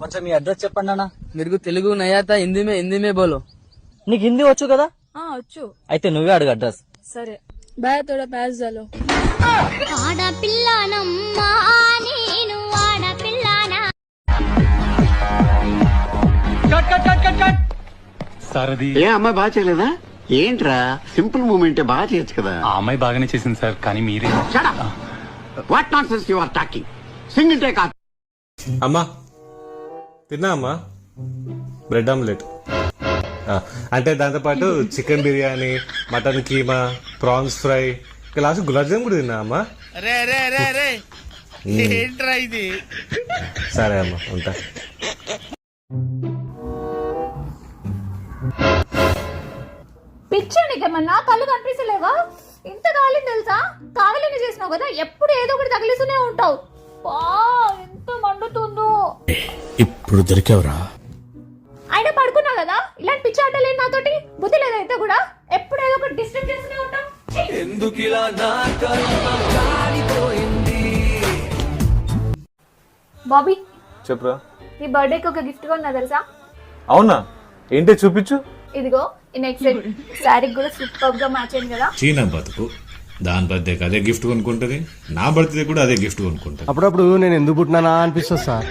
కొంచెం మీ అడ్రస్ చెప్పండి అన్న. మీరు తెలుగు నయాత హిందీమే హిందీమే బోలో. నీకు హిందీ వచ్చు కదా? వచ్చు. అయితే నువ్వే అడుగు అడ్రస్. సరే. బాయ్ తోడ ప్యాస్ జాలో ఆడపిల్లనమ్మా cut cut cut cut cut. ఏ అమ్మాయి బాగా చేయలేదా? ఏంట్రా? సింపుల్ మూమెంట్ బాగా చేయొచ్చు కదా. ఆ అమ్మాయి బాగానే చేసింది సార్ కానీ మీరే. What nonsense you are talking single take అమ్మా తిన్నా అమ్మా బ్రెడ్ ఆమ్లెట్. ఆ, అంటే దాంతోపాటు chicken biryani mutton keema prawns fry. ఇంకా లాస్ట్ గులాబ్ జామ్ కూడా తిన్నా అమ్మా రే రే రే. రే ఏంట్రా ఇది? సరే అమ్మా ఉంటా. నీకేమన్నా కళ్ళు కనిపిస్తలేవా? ఇంత కాలం తెలుసా? కావాలని చేసినావు కదా ఎప్పుడు ఏదో ఒకటి తగిలిస్తూనే ఉంటావు. ఎంత ఇప్పుడు దొరికావురా. అయినా పడుకున్నావు కదా? ఇలాంటి పిచ్చి ఆటలేదు నాతోటి? బుద్ధి లేదైతే కూడా? ఎప్పుడు ఏదో ఒకటి డిస్టర్బ్ చేస్తూనే ఉంటావు బాబీ చెప్పురా? నీ బర్త్డేకి ఒక గిఫ్ట్ కొన్నా తెలుసా? అవునా? ఏంటి చూపించు. ఇదిగో ఈ నెక్స్ట్ శారీ కూడా సూపర్గా మ్యాచ్ అయింది కదా? చీనా బతుకు. దాని బర్త్డేకి అదే గిఫ్ట్ కొనుక్కుంటది. నా బర్త్డే కూడా అదే గిఫ్ట్ కొనుక్కుంటది. అప్పుడప్పుడు నేను ఎందుకు పుట్టినానా అనిపిస్తుంది సార్.